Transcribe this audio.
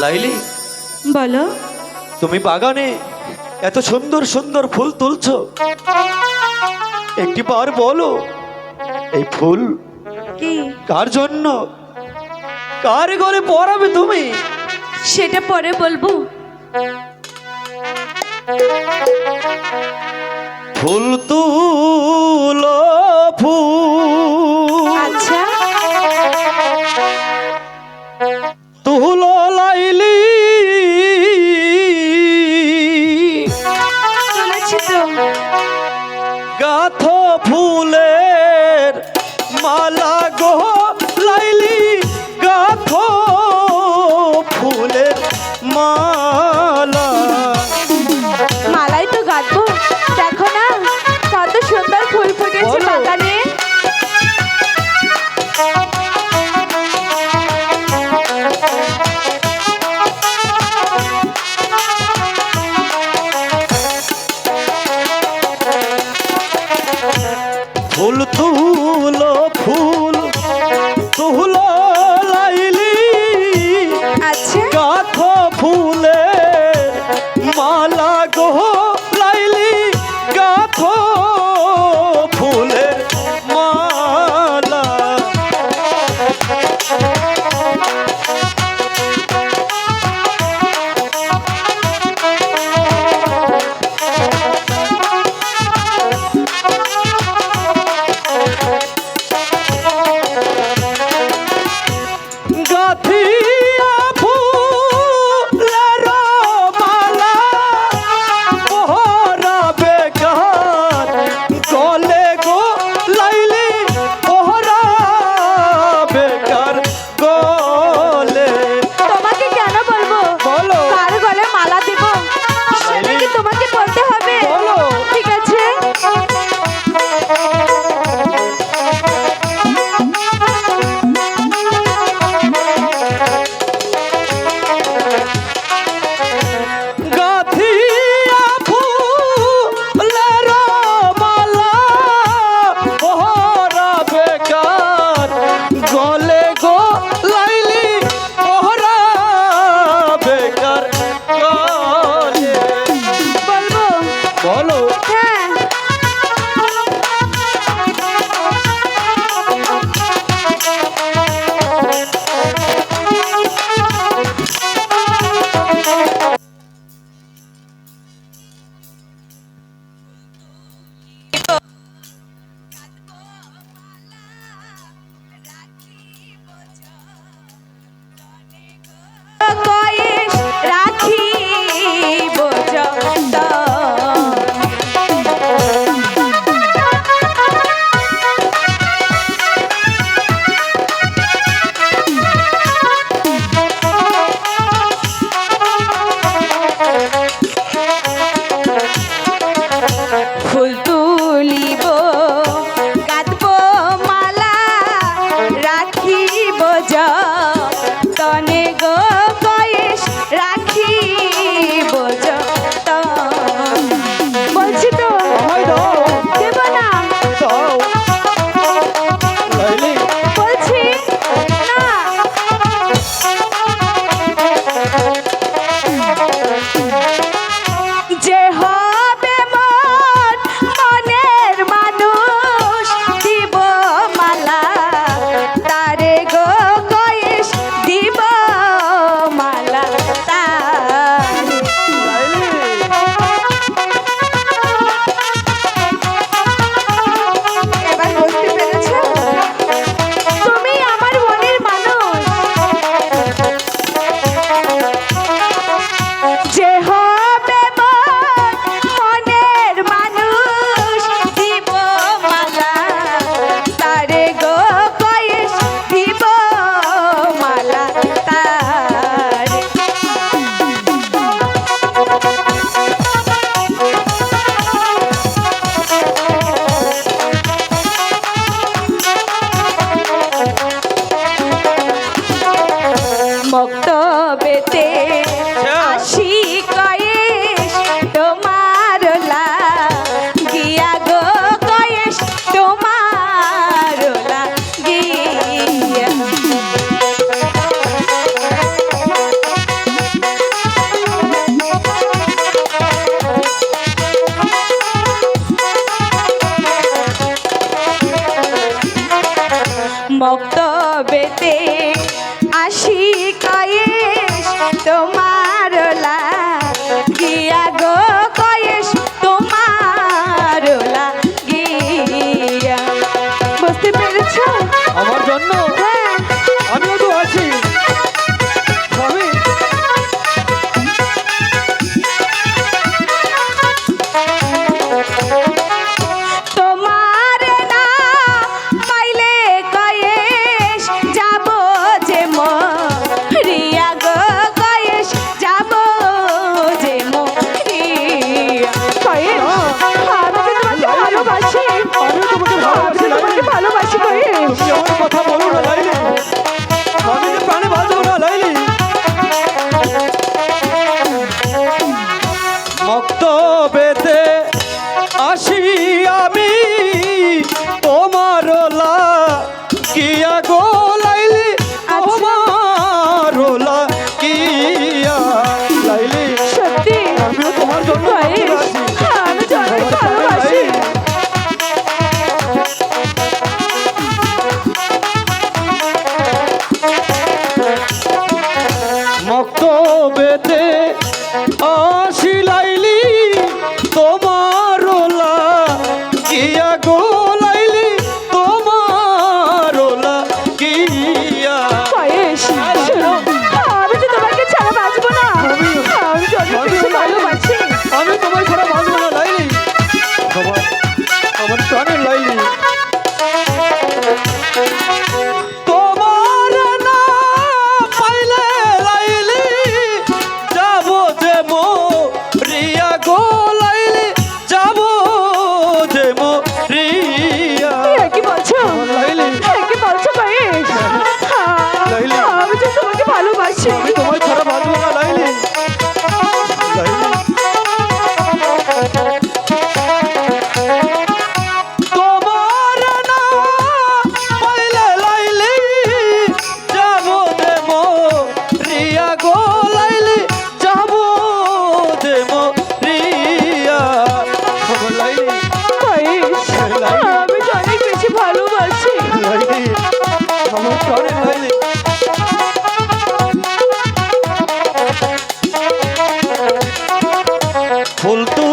লাইলি? বলো। তুমি বাগানে এত সুন্দর সুন্দর ফুল তুলছ। একটি বার বলো এই ফুল কি? কার জন্য? কার ঘরে পড়াবে তুমি? সেটা পরে বলব। ফুল তুলো ফুল ফুলের মালা গো লাইলি গাথো ফুলের মা ফুলে Vamos aí. ফুল তু